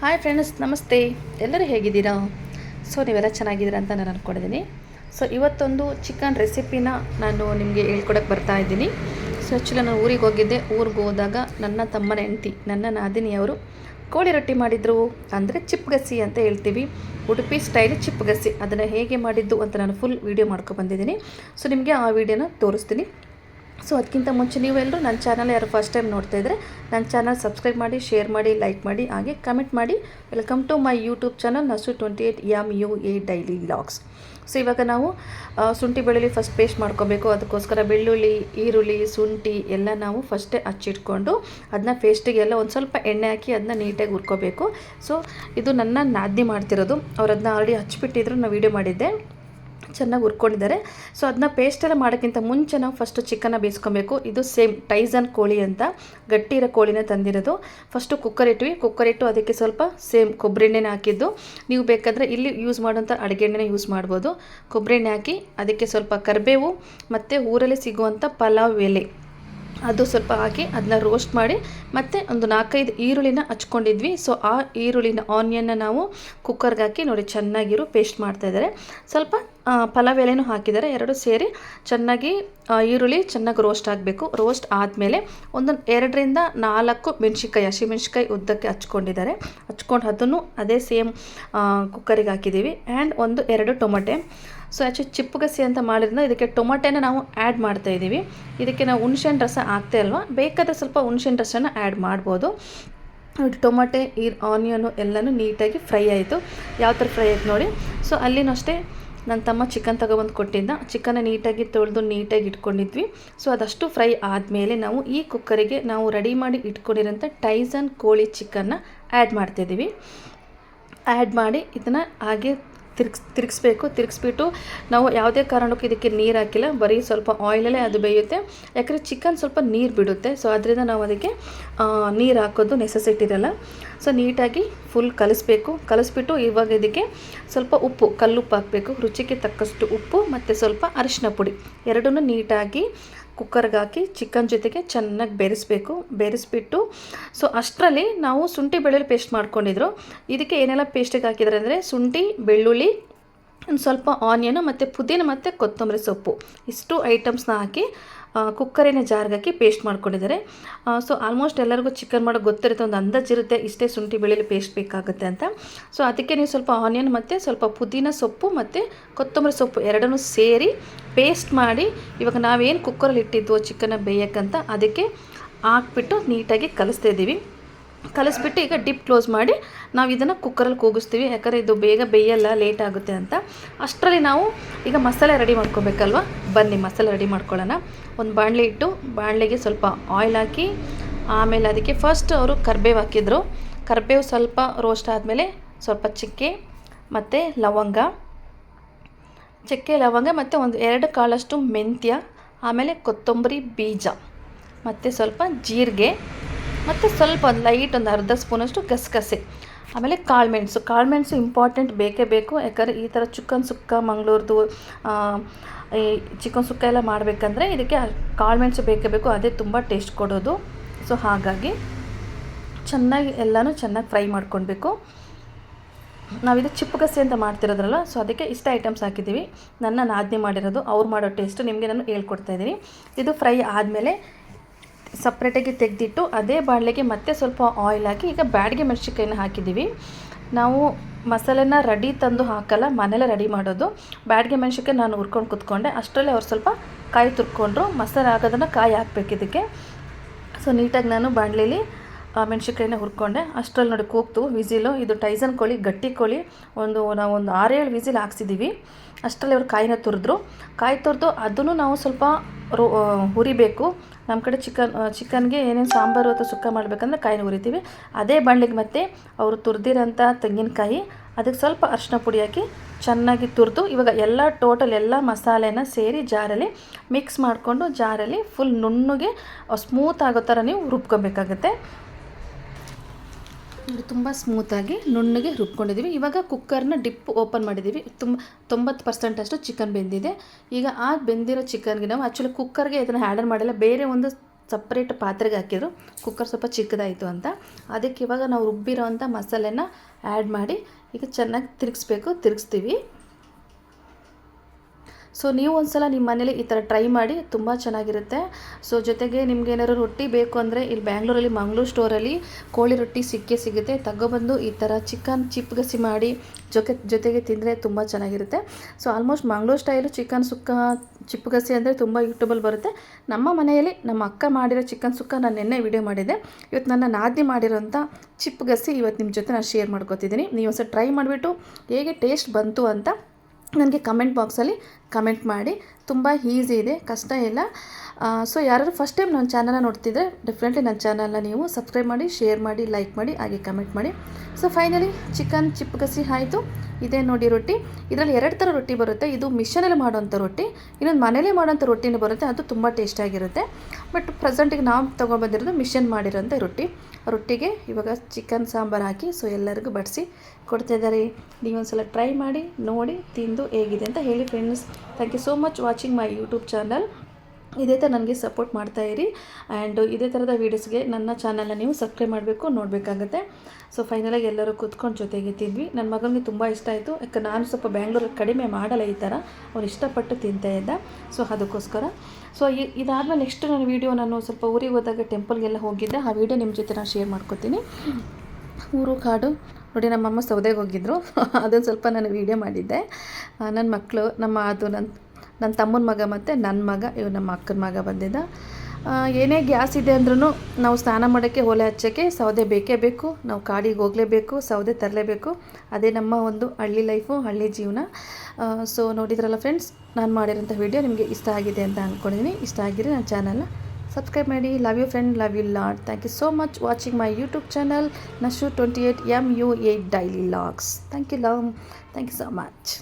Hi friends ನಮಸ್ತೆ. ಎಲ್ಲರೂ ಹೇಗಿದ್ದೀರಾ? ಸೊ ನೀವೆಲ್ಲ ಚೆನ್ನಾಗಿದ್ದೀರಾ ಅಂತ ನಾನು ಅಂದ್ಕೊಂಡಿದ್ದೀನಿ ಸೊ ಇವತ್ತೊಂದು ಚಿಕನ್ ರೆಸಿಪಿನ ನಾನು ನಿಮಗೆ ಹೇಳ್ಕೊಡಕ್ಕೆ ಬರ್ತಾ ಇದ್ದೀನಿ. ಸೊ ಆ್ಯಕ್ಚುಲಿ ನಾನು ಊರಿಗೆ ಹೋಗಿದ್ದೆ. ಊರಿಗೆ ಹೋದಾಗ ನನ್ನ ತಮ್ಮನ ಹೆಂಡತಿ, ನನ್ನ ನಾದಿನಿಯವರು ಕೋಳಿ ರೊಟ್ಟಿ ಮಾಡಿದರು. ಅಂದರೆ ಚಿಪ್ಗಸಿ ಅಂತ ಹೇಳ್ತೀವಿ. ಉಡುಪಿ ಸ್ಟೈಲ್ ಚಿಪ್ಗಸಿ ಅದನ್ನು ಹೇಗೆ ಮಾಡಿದ್ದು ಅಂತ ನಾನು ಫುಲ್ ವೀಡಿಯೋ ಮಾಡ್ಕೊಂಡು ಬಂದಿದ್ದೀನಿ. ಸೊ ನಿಮಗೆ ಆ ವಿಡಿಯೋನ ತೋರಿಸ್ತೀನಿ. ಸೊ ಅದಕ್ಕಿಂತ ಮುಂಚೆ ನೀವೆಲ್ಲರೂ ನನ್ನ ಚಾನಲ್ ಯಾರು ಫಸ್ಟ್ ಟೈಮ್ ನೋಡ್ತಾ ಇದ್ದರೆ ನನ್ನ ಚಾನಲ್ ಸಬ್ಸ್ಕ್ರೈಬ್ ಮಾಡಿ ಶೇರ್ ಮಾಡಿ ಲೈಕ್ ಮಾಡಿ, ಹಾಗೆ ಕಮೆಂಟ್ ಮಾಡಿ. Welcome to my YouTube channel Nasu twenty eight M U A daily vlogs so ಇವಾಗ ನಾವು ಶುಂಠಿ ಬೆಳ್ಳುಳ್ಳಿ ಫಸ್ಟ್ ಪೇಸ್ಟ್ ಮಾಡ್ಕೋಬೇಕು. ಅದಕ್ಕೋಸ್ಕರ ಬೆಳ್ಳುಳ್ಳಿ, ಈರುಳ್ಳಿ, ಶುಂಠಿ ಎಲ್ಲ ನಾವು ಫಸ್ಟೇ ಹಚ್ಚಿಟ್ಕೊಂಡು ಅದನ್ನ ಪೇಸ್ಟಿಗೆ ಎಲ್ಲ ಒಂದು ಸ್ವಲ್ಪ ಎಣ್ಣೆ ಹಾಕಿ ಅದನ್ನ ನೀಟಾಗಿ ಹುರ್ಕೋಬೇಕು. ಸೊ ಇದು ನನ್ನ ನಾದಿ ಮಾಡ್ತಿರೋದು. ಅವ್ರು ಅದನ್ನ ಆಲ್ರೆಡಿ ಹಚ್ಚಿಬಿಟ್ಟಿದ್ರು ನಾನು ವೀಡಿಯೋ ಮಾಡಿದ್ದೆ. ಚೆನ್ನಾಗಿ ಹುರ್ಕೊಂಡಿದ್ದಾರೆ. ಸೊ ಅದನ್ನ ಪೇಸ್ಟೆಲ್ಲ ಮಾಡೋಕ್ಕಿಂತ ಮುಂಚೆ ನಾವು ಫಸ್ಟು ಚಿಕನ್ನ ಬೇಯಿಸ್ಕೊಬೇಕು. ಇದು ಸೇಮ್ ಟೈಸನ್ ಕೋಳಿ ಅಂತ. ಗಟ್ಟಿ ಇರೋ ಕೋಳಿನ ತಂದಿರೋದು. ಫಸ್ಟು ಕುಕ್ಕರ್ ಇಟ್ವಿ. ಕುಕ್ಕರ್ ಇಟ್ಟು ಅದಕ್ಕೆ ಸ್ವಲ್ಪ ಸೇಮ್ ಕೊಬ್ಬರಿ ಎಣ್ಣೆನ ಹಾಕಿದ್ದು. ನೀವು ಬೇಕಾದರೆ ಇಲ್ಲಿ ಯೂಸ್ ಮಾಡೋಂಥ ಅಡುಗೆ ಎಣ್ಣೆನ ಯೂಸ್ ಮಾಡ್ಬೋದು. ಕೊಬ್ಬರಿ ಎಣ್ಣೆ ಹಾಕಿ ಅದಕ್ಕೆ ಸ್ವಲ್ಪ ಕರಿಬೇವು ಮತ್ತು ಊರಲ್ಲಿ ಸಿಗುವಂಥ ಪಲಾವ್ ಎಲೆ. ಅದು ಸ್ವಲ್ಪ ಹಾಕಿ ಅದನ್ನ ರೋಸ್ಟ್ ಮಾಡಿ ಮತ್ತೆ ಒಂದು ನಾಲ್ಕೈದು ಈರುಳ್ಳಿನ ಹಚ್ಕೊಂಡಿದ್ವಿ. ಸೊ ಆ ಈರುಳ್ಳಿನ ಆನಿಯನ್ನ ನಾವು ಕುಕ್ಕರ್ಗೆ ಹಾಕಿ ನೋಡಿ ಚೆನ್ನಾಗಿರೋ ಪೇಸ್ಟ್ ಮಾಡ್ತಾ ಇದ್ದಾರೆ. ಸ್ವಲ್ಪ ಪಲಾವ್ ಎಲೆನೂ ಹಾಕಿದ್ದಾರೆ. ಎರಡು ಸೇರಿ ಚೆನ್ನಾಗಿ ಈರುಳ್ಳಿ ಚೆನ್ನಾಗಿ ರೋಸ್ಟ್ ಆಗಬೇಕು. ರೋಸ್ಟ್ ಆದಮೇಲೆ ಒಂದು ಎರಡರಿಂದ ನಾಲ್ಕು ಮೆಣಸಿನ್ಕಾಯಿ ಹಸಿಮೆಣ್ಸಿಕಾಯಿ ಉದ್ದಕ್ಕೆ ಹಚ್ಕೊಂಡಿದ್ದಾರೆ. ಹಚ್ಕೊಂಡು ಅದನ್ನು ಅದೇ ಸೇಮ್ ಕುಕ್ಕರಿಗೆ ಹಾಕಿದ್ದೀವಿ. ಆ್ಯಂಡ್ ಒಂದು ಎರಡು ಟೊಮಟೆ. ಸೊ ಆ್ಯಕ್ಚುಲಿ ಚಿಪ್ಪುಗಸಿ ಅಂತ ಮಾಡಿದ್ರಿಂದ ಇದಕ್ಕೆ ಟೊಮಟೆನ ನಾವು ಆ್ಯಡ್ ಮಾಡ್ತಾ ಇದ್ದೀವಿ. ಇದಕ್ಕೆ ನಾವು ಹುಣ್ಸೆಹಣ್ಣು ರಸ ಹಾಕ್ತೇ ಅಲ್ವಾ ಬೇಕಾದರೆ ಸ್ವಲ್ಪ ಹುಣ್ಸೆಹಣ್ಣು ರಸನ ಆ್ಯಡ್ ಮಾಡ್ಬೋದು. ಟೊಮೊಟೆ, ಈ ಆನಿಯನು ಎಲ್ಲನೂ ನೀಟಾಗಿ ಫ್ರೈ ಆಯಿತು. ಯಾವ ಥರ ಫ್ರೈ ಆಯ್ತು ನೋಡಿ. ಸೊ ಅಲ್ಲಿನೂ ಅಷ್ಟೇ ನನ್ನ ತಮ್ಮ ಚಿಕನ್ ತಗೊಬಂದು ಕೊಟ್ಟಿದ್ದ ಚಿಕನ್ನ ನೀಟಾಗಿ ತೊಳೆದು ನೀಟಾಗಿ ಇಟ್ಕೊಂಡಿದ್ವಿ. ಸೊ ಅದಷ್ಟು ಫ್ರೈ ಆದಮೇಲೆ ನಾವು ಈ ಕುಕ್ಕರಿಗೆ ನಾವು ರೆಡಿ ಮಾಡಿ ಇಟ್ಕೊಂಡಿರೋಂಥ ಟೈಸನ್ ಕೋಳಿ ಚಿಕನ್ನ ಆ್ಯಡ್ ಮಾಡ್ತಾಯಿದ್ದೀವಿ ಆ್ಯಡ್ ಮಾಡಿ, ಇದನ್ನು ಹಾಗೆ ತಿರ್ಗಿಸ್ ತಿರುಗಿಸ್ಬೇಕು, ತಿರುಗಿಸ್ಬಿಟ್ಟು ನಾವು ಯಾವುದೇ ಕಾರಣಕ್ಕೂ ಇದಕ್ಕೆ ನೀರು ಹಾಕಿಲ್ಲ. ಬರೀ ಸ್ವಲ್ಪ ಆಯಿಲಲ್ಲೇ ಅದು ಬೇಯುತ್ತೆ. ಯಾಕಂದರೆ ಚಿಕನ್ ಸ್ವಲ್ಪ ನೀರು ಬಿಡುತ್ತೆ. ಸೊ ಅದರಿಂದ ನಾವು ಅದಕ್ಕೆ ನೀರು ಹಾಕೋದು ನೆಸೆಸಿಟಿ ಇರಲ್ಲ. ಸೊ ನೀಟಾಗಿ ಫುಲ್ ಕಲಿಸ್ಬೇಕು. ಕಲಿಸ್ಬಿಟ್ಟು ಇವಾಗ ಇದಕ್ಕೆ ಸ್ವಲ್ಪ ಉಪ್ಪು, ಕಲ್ಲುಪ್ಪು ಹಾಕಬೇಕು. ರುಚಿಗೆ ತಕ್ಕಷ್ಟು ಉಪ್ಪು ಮತ್ತು ಸ್ವಲ್ಪ ಅರಿಶಿನ ಪುಡಿ. ಎರಡನ್ನೂ ನೀಟಾಗಿ ಕುಕ್ಕರ್ಗೆ ಹಾಕಿ ಚಿಕನ್ ಜೊತೆಗೆ ಚೆನ್ನಾಗಿ ಬೆರೆಸ್ಬೇಕು. ಬೆರೆಸ್ಬಿಟ್ಟು ಸೊ ಅಷ್ಟರಲ್ಲಿ ನಾವು ಶುಂಠಿ ಬೆಳ್ಳುಳ್ಳಿ ಪೇಸ್ಟ್ ಮಾಡ್ಕೊಂಡಿದ್ರು. ಇದಕ್ಕೆ ಏನೆಲ್ಲ ಪೇಸ್ಟಿಗೆ ಹಾಕಿದ್ರೆ ಅಂದರೆ ಶುಂಠಿ, ಬೆಳ್ಳುಳ್ಳಿ, ಒಂದು ಸ್ವಲ್ಪ ಆನಿಯನು ಮತ್ತು ಪುದೀನ ಮತ್ತು ಕೊತ್ತಂಬರಿ ಸೊಪ್ಪು. ಇಷ್ಟು ಐಟಮ್ಸ್ನ ಹಾಕಿ ಕುಕ್ಕರಿನ ಜಾರ್ಗಾಕಿ ಪೇಸ್ಟ್ ಮಾಡ್ಕೊಂಡಿದ್ದಾರೆ. ಸೊ ಆಲ್ಮೋಸ್ಟ್ ಎಲ್ಲರಿಗೂ ಚಿಕನ್ ಮಾಡೋಕ್ಕೆ ಗೊತ್ತಿರುತ್ತೆ, ಒಂದು ಅಂದಾಜಿರುತ್ತೆ ಇಷ್ಟೇ ಶುಂಠಿ ಬೆಳ್ಳುಳ್ಳಿ ಪೇಸ್ಟ್ ಬೇಕಾಗುತ್ತೆ ಅಂತ. ಸೊ ಅದಕ್ಕೆ ನೀವು ಸ್ವಲ್ಪ ಆನಿಯನ್ ಮತ್ತು ಸ್ವಲ್ಪ ಪುದೀನ ಸೊಪ್ಪು ಮತ್ತು ಕೊತ್ತಂಬರಿ ಸೊಪ್ಪು ಎರಡನ್ನೂ ಸೇರಿ ಪೇಸ್ಟ್ ಮಾಡಿ, ಇವಾಗ ನಾವೇನು ಕುಕ್ಕರಲ್ಲಿ ಇಟ್ಟಿದ್ವೋ ಚಿಕನ್ನ ಬೇಯಕ್ಕಂತ ಅದಕ್ಕೆ ಹಾಕ್ಬಿಟ್ಟು ನೀಟಾಗಿ ಕಲಿಸ್ತಾ ಇದ್ದೀವಿ. ಕಲಿಸ್ಬಿಟ್ಟು ಈಗ ಡಿಪ್ ಕ್ಲೋಸ್ ಮಾಡಿ ನಾವು ಇದನ್ನು ಕುಕ್ಕರಲ್ಲಿ ಕೂಗಿಸ್ತೀವಿ. ಯಾಕಂದರೆ ಇದು ಬೇಗ ಬೇಯಲ್ಲ ಲೇಟ್ ಆಗುತ್ತೆ ಅಂತ. ಅಷ್ಟರಲ್ಲಿ ನಾವು ಈಗ ಮಸಾಲೆ ರೆಡಿ ಮಾಡ್ಕೊಬೇಕಲ್ವ? ಬನ್ನಿ ಮಸಾಲೆ ರೆಡಿ ಮಾಡ್ಕೊಳ್ಳೋಣ. ಒಂದು ಬಾಣಲೆ ಇಟ್ಟು ಬಾಣಲೆಗೆ ಸ್ವಲ್ಪ ಆಯಿಲ್ ಹಾಕಿ, ಆಮೇಲೆ ಅದಕ್ಕೆ ಫಸ್ಟ್ ಅವರು ಕರ್ಬೇವು ಹಾಕಿದರು. ಕರ್ಬೇವು ಸ್ವಲ್ಪ ರೋಸ್ಟ್ ಆದಮೇಲೆ ಸ್ವಲ್ಪ ಚಕ್ಕೆ ಮತ್ತು ಲವಂಗ. ಚಕ್ಕೆ, ಲವಂಗ ಮತ್ತು ಒಂದು ಎರಡು ಕಾಳಷ್ಟು ಮೆಂತ್ಯ, ಆಮೇಲೆ ಕೊತ್ತಂಬರಿ ಬೀಜ, ಮತ್ತು ಸ್ವಲ್ಪ ಜೀರಿಗೆ, ಮತ್ತು ಸ್ವಲ್ಪ ಒಂದು ಲೈಟ್ ಒಂದು ಅರ್ಧ ಸ್ಪೂನಷ್ಟು ಗಸಗಸೆ. ಆಮೇಲೆ ಕಾಳುಮೆಣಸು ಕಾಳುಮೆಣಸು ಇಂಪಾರ್ಟೆಂಟ್ ಬೇಕೇ ಬೇಕು. ಯಾಕಂದರೆ ಈ ಥರ ಚಿಕನ್ ಸುಕ್ಕ ಮಂಗಳೂರ್ದು ಈ ಚಿಕನ್ ಸುಕ್ಕ ಎಲ್ಲ ಮಾಡಬೇಕಂದ್ರೆ ಇದಕ್ಕೆ ಕಾಳುಮೆಣಸು ಬೇಕೇ ಬೇಕು. ಅದೇ ತುಂಬ ಟೇಸ್ಟ್ ಕೊಡೋದು. ಸೊ ಹಾಗಾಗಿ ಚೆನ್ನಾಗಿ ಎಲ್ಲನೂ ಚೆನ್ನಾಗಿ ಫ್ರೈ ಮಾಡ್ಕೊಳ್ಬೇಕು. ನಾವಿದು ಚಿಪ್ಪುಗಸಿ ಅಂತ ಮಾಡ್ತಿರೋದ್ರಲ್ಲ ಸೊ ಅದಕ್ಕೆ ಇಷ್ಟ ಐಟಮ್ಸ್ ಹಾಕಿದ್ದೀವಿ. ನನ್ನ ನಾದ್ನಿ ಮಾಡಿರೋದು, ಅವ್ರು ಮಾಡೋ ಟೇಸ್ಟ್ ನಿಮಗೆ ನಾನು ಹೇಳ್ಕೊಡ್ತಾ ಇದ್ದೀನಿ. ಇದು ಫ್ರೈ ಆದಮೇಲೆ ಸಪ್ರೇಟಾಗಿ ತೆಗೆದಿಟ್ಟು ಅದೇ ಬಾಣಲೆಗೆ ಮತ್ತೆ ಸ್ವಲ್ಪ ಆಯಿಲ್ ಹಾಕಿ ಈಗ ಬ್ಯಾಡಿಗೆ ಮೆಣಸಿನ್ಕಾಯಿನ ಹಾಕಿದ್ದೀವಿ. ನಾವು ಮಸಾಲೆನ ರೆಡಿ ತಂದು ಹಾಕಲ್ಲ, ಮನೆಯಲ್ಲೇ ರೆಡಿ ಮಾಡೋದು. ಬ್ಯಾಡಿಗೆ ಮೆಣಸಿನ್ಕಾಯಿ ನಾನು ಹುರ್ಕೊಂಡು ಕೂತ್ಕೊಂಡೆ. ಅಷ್ಟರಲ್ಲಿ ಅವ್ರು ಸ್ವಲ್ಪ ಕಾಯಿ ತುರ್ಕೊಂಡ್ರು. ಮಸಾಲೆ ಹಾಕೋದನ್ನು ಕಾಯಿ ಹಾಕ್ಬೇಕು ಇದಕ್ಕೆ. ಸೊ ನೀಟಾಗಿ ನಾನು ಬಾಣಲೆಲಿ ಮೆಣಸಿನ್ಕಾಯಿನ ಹುರ್ಕೊಂಡೆ. ಅಷ್ಟರಲ್ಲಿ ನೋಡಿ ಕೂಗ್ತು ವಿಸಿಲು. ಇದು ಟೈಸನ್ ಕೋಳಿ, ಗಟ್ಟಿ ಕೋಳಿ. ಒಂದು ನಾವು ಒಂದು ಆರೇಳು ವಿಸಿಲ್ ಹಾಕ್ಸಿದ್ದೀವಿ ಅಷ್ಟರಲ್ಲಿ ಅವರು ಕಾಯಿನ ತುರಿದ್ರು. ಕಾಯಿ ತುರಿದು ಅದನ್ನು ನಾವು ಸ್ವಲ್ಪ ರೋ ಹುರಿಬೇಕು. ನಮ್ಮ ಕಡೆ ಚಿಕನ್ ಚಿಕನ್ಗೆ ಏನೇನು ಸಾಂಬಾರು ಅಥವಾ ಸುಕ್ಕ ಮಾಡಬೇಕಂದ್ರೆ ಕಾಯಿನ ಹುರಿತೀವಿ. ಅದೇ ಬಾಣಲಿಗೆ ಮತ್ತೆ ಅವರು ತುರಿದಿರೋಂಥ ತೆಂಗಿನಕಾಯಿ, ಅದಕ್ಕೆ ಸ್ವಲ್ಪ ಅರಿಶಿನ ಪುಡಿ ಹಾಕಿ ಚೆನ್ನಾಗಿ ತುರಿದು ಇವಾಗ ಎಲ್ಲ ಟೋಟಲ್ ಎಲ್ಲ ಮಸಾಲೆನ ಸೇರಿ ಜಾರಲ್ಲಿ ಮಿಕ್ಸ್ ಮಾಡಿಕೊಂಡು ಜಾರಲ್ಲಿ ಫುಲ್ ನುಣ್ಣಗೆ ಸ್ಮೂತ್ ಆಗೋ ಥರ ನೀವು ರುಬ್ಕೊಬೇಕಾಗತ್ತೆ. ತುಂಬ ಸ್ಮೂತಾಗಿ ನುಣ್ಣಗೆ ರುಬ್ಕೊಂಡಿದ್ದೀವಿ ಇವಾಗ ಕುಕ್ಕರ್ನ ಡಿಪ್ ಓಪನ್ ಮಾಡಿದ್ದೀವಿ ತುಂಬ, ತೊಂಬತ್ತು ಪರ್ಸೆಂಟ್ ಅಷ್ಟು ಚಿಕನ್ ಬೆಂದಿದೆ. ಈಗ ಆ ಬೆಂದಿರೋ ಚಿಕನ್ಗೆ ನಾವು ಆ್ಯಕ್ಚುಲಿ ಕುಕ್ಕರ್ಗೆ ಇದನ್ನು ಆ್ಯಡರ್ ಮಾಡಿಲ್ಲ. ಬೇರೆ ಒಂದು ಸಪ್ರೇಟ್ ಪಾತ್ರೆಗೆ ಹಾಕಿದ್ರು. ಕುಕ್ಕರ್ ಸ್ವಲ್ಪ ಚಿಕ್ಕದಾಯಿತು ಅಂತ. ಅದಕ್ಕೆ ಇವಾಗ ನಾವು ರುಬ್ಬಿರೋ ಅಂಥ ಮಸಾಲೆನ ಆ್ಯಡ್ ಮಾಡಿ ಈಗ ಚೆನ್ನಾಗಿ ತಿರುಗಿಸ್ಬೇಕು. ತಿರುಗಿಸ್ತೀವಿ. ಸೊ ನೀವು ಒಂದ್ಸಲ ನಿಮ್ಮ ಮನೇಲಿ ಈ ಥರ ಟ್ರೈ ಮಾಡಿ ತುಂಬ ಚೆನ್ನಾಗಿರುತ್ತೆ. ಸೊ ಜೊತೆಗೆ ನಿಮ್ಗೆ ಏನಾದ್ರು ರೊಟ್ಟಿ ಬೇಕು ಅಂದರೆ ಇಲ್ಲಿ ಬ್ಯಾಂಗ್ಳೂರಲ್ಲಿ ಮಂಗ್ಳೂರು ಸ್ಟೋರಲ್ಲಿ ಕೋಳಿ ರೊಟ್ಟಿ ಸಿಕ್ಕೇ ಸಿಗುತ್ತೆ. ತಗೊಬಂದು ಈ ಥರ ಚಿಕನ್ ಚಿಪ್ಗಸಿ ಮಾಡಿ ಜೊತೆ, ಜೊತೆಗೆ ತಿಂದರೆ ತುಂಬ ಚೆನ್ನಾಗಿರುತ್ತೆ. So almost Mangalore style chicken sukka ಚಿಪ್ಪುಗಸಿ ಅಂದರೆ ತುಂಬ ಯೂಟ್ಯೂಬಲ್ಲಿ ಬರುತ್ತೆ. ನಮ್ಮ ಮನೆಯಲ್ಲಿ ನಮ್ಮ ಅಕ್ಕ ಮಾಡಿರೋ ಚಿಕನ್ ಸುಕ್ಕ ನಾನು ನಿನ್ನೆ ವಿಡಿಯೋ ಮಾಡಿದ್ದೆ. ಇವತ್ತು ನನ್ನ ನಾದಿ ಮಾಡಿರೋಂಥ ಚಿಪ್ಪುಗಸಿ ಇವತ್ತು ನಿಮ್ಮ ಜೊತೆ ನಾನು ಶೇರ್ ಮಾಡ್ಕೋತಿದ್ದೀನಿ. ನೀವು ಒಂದ್ಸಲ ಟ್ರೈ ಮಾಡಿಬಿಟ್ಟು ಹೇಗೆ ಟೇಸ್ಟ್ ಬಂತು ಅಂತ ನನಗೆ ಕಮೆಂಟ್ ಬಾಕ್ಸಲ್ಲಿ ಕಮೆಂಟ್ ಮಾಡಿ. ತುಂಬ ಈಸಿ ಇದೆ, ಕಷ್ಟ ಇಲ್ಲ. ಸೊ ಯಾರು ಫಸ್ಟ್ ಟೈಮ್ ನನ್ನ ಚಾನಲ್ನ ನೋಡ್ತಿದ್ರೆ ಡೆಫಿನೆಟ್ಲಿ ನನ್ನ ಚಾನಲ್ನ ನೀವು ಸಬ್ಸ್ಕ್ರೈಬ್ ಮಾಡಿ ಶೇರ್ ಮಾಡಿ ಲೈಕ್ ಮಾಡಿ, ಹಾಗೆ ಕಮೆಂಟ್ ಮಾಡಿ. ಸೊ ಫೈನಲಿ ಚಿಕನ್ ಚಿಪ್ಗಸಿ ಆಯಿತು. ಇದೇ ನೋಡಿ ರೊಟ್ಟಿ. ಇದರಲ್ಲಿ ಎರಡು ಥರ ರೊಟ್ಟಿ ಬರುತ್ತೆ. ಇದು ಮಿಷನಲ್ಲಿ ಮಾಡೋಂಥ ರೊಟ್ಟಿ. ಇನ್ನೊಂದು ಮನೇಲೇ ಮಾಡೋಂಥ ರೊಟ್ಟಿನೂ ಬರುತ್ತೆ. ಅದು ತುಂಬ ಟೇಸ್ಟಾಗಿರುತ್ತೆ ಬಟ್ ಪ್ರೆಸೆಂಟಿಗೆ ನಾವು ತೊಗೊಬಂದಿರೋದು ಮಿಷನ್ ಮಾಡಿರೋಂಥ ರೊಟ್ಟಿ. ರೊಟ್ಟಿಗೆ ಇವಾಗ ಚಿಕನ್ ಸಾಂಬಾರು ಹಾಕಿ ಸೊ ಎಲ್ಲರಿಗೂ ಬಡಿಸಿ ಕೊಡ್ತಿದ್ದಾರೆ ನೀವೊಂದ್ಸಲ ಟ್ರೈ ಮಾಡಿ, ನೋಡಿ, ತಿಂದು ಹೇಗಿದೆ ಅಂತ ಹೇಳಿ friends thank you so much watching my YouTube channel ಇದೇ ಥರ ನನಗೆ ಸಪೋರ್ಟ್ ಮಾಡ್ತಾ ಇರಿ. ಆ್ಯಂಡ್ ಇದೇ ಥರದ ವೀಡಿಯೋಸ್ಗೆ ನನ್ನ ಚಾನಲ್ನ ನೀವು ಸಬ್ಸ್ಕ್ರೈಬ್ ಮಾಡಬೇಕು, ನೋಡಬೇಕಾಗತ್ತೆ. ಸೊ ಫೈನಲಾಗಿ ಎಲ್ಲರೂ ಕೂತ್ಕೊಂಡು ಜೊತೆಗೆ ತಿಂದ್ವಿ. ನನ್ನ ಮಗನಿಗೆ ತುಂಬ ಇಷ್ಟ ಆಯಿತು. ಯಾಕೆ ನಾನು ಸ್ವಲ್ಪ ಬ್ಯಾಂಗ್ಳೂರಲ್ಲಿ ಕಡಿಮೆ ಮಾಡಲ್ಲ ಈ ಥರ ಅವ್ನು ಇಷ್ಟಪಟ್ಟು ತಿಂತಾ ಇದ್ದ. ಸೊ ಅದಕ್ಕೋಸ್ಕರ. ಸೊ ಇದಾದಮೇಲೆ ನೆಕ್ಸ್ಟ್ ನನ್ನ ವೀಡಿಯೋ ನಾನು ಸ್ವಲ್ಪ ಊರಿಗೆ ಹೋದಾಗ ಟೆಂಪಲ್ಗೆಲ್ಲ ಹೋಗಿದ್ದೆ. ಆ ವೀಡಿಯೋ ನಿಮ್ಮ ಜೊತೆ ನಾನು ಶೇರ್ ಮಾಡ್ಕೊತೀನಿ. ಊರು ಕಾಡು. ನೋಡಿ, ನಮ್ಮಮ್ಮ ಸೌದೆಗೆ ಹೋಗಿದ್ದರು ಅದನ್ನು ಸ್ವಲ್ಪ ನಾನು ವೀಡಿಯೋ ಮಾಡಿದ್ದೆ. ನನ್ನ ಮಕ್ಕಳು ನಮ್ಮ ಅದು ನನ್ನ ನನ್ನ ತಮ್ಮನ ಮಗ ಮತ್ತು ನನ್ನ ಮಗ ಇವ್ ನಮ್ಮ ಅಕ್ಕನ ಮಗ ಬಂದಿದ್ದ. ಏನೇ ಗ್ಯಾಸ್ ಇದೆ ಅಂದ್ರೂ ನಾವು ಸ್ನಾನ ಮಾಡೋಕ್ಕೆ ಒಲೆ ಹಚ್ಚೋಕ್ಕೆ ಸೌದೆ ಬೇಕೇ ಬೇಕು, ನಾವು ಕಾಡಿಗೆ ಹೋಗಲೇಬೇಕು, ಸೌದೆ ತರಲೇಬೇಕು. ಅದೇ ನಮ್ಮ ಒಂದು ಹಳ್ಳಿ ಲೈಫು, ಹಳ್ಳಿ ಜೀವನ. ಸೊ ನೋಡಿದ್ರಲ್ಲ ಫ್ರೆಂಡ್ಸ್ ನಾನು ಮಾಡಿರೋಂಥ ವಿಡಿಯೋ ನಿಮಗೆ ಇಷ್ಟ ಆಗಿದೆ ಅಂತ ಅಂದ್ಕೊಂಡಿದ್ದೀನಿ ಇಷ್ಟ ಆಗಿದ್ರೆ ನನ್ನ ಚಾನಲ್ನ ಸಬ್ಸ್ಕ್ರೈಬ್ ಮಾಡಿ. Love you friend love you lot thank you so much watching my YouTube channel Nashu twenty eight M U eight daily logs thank you love thank you so much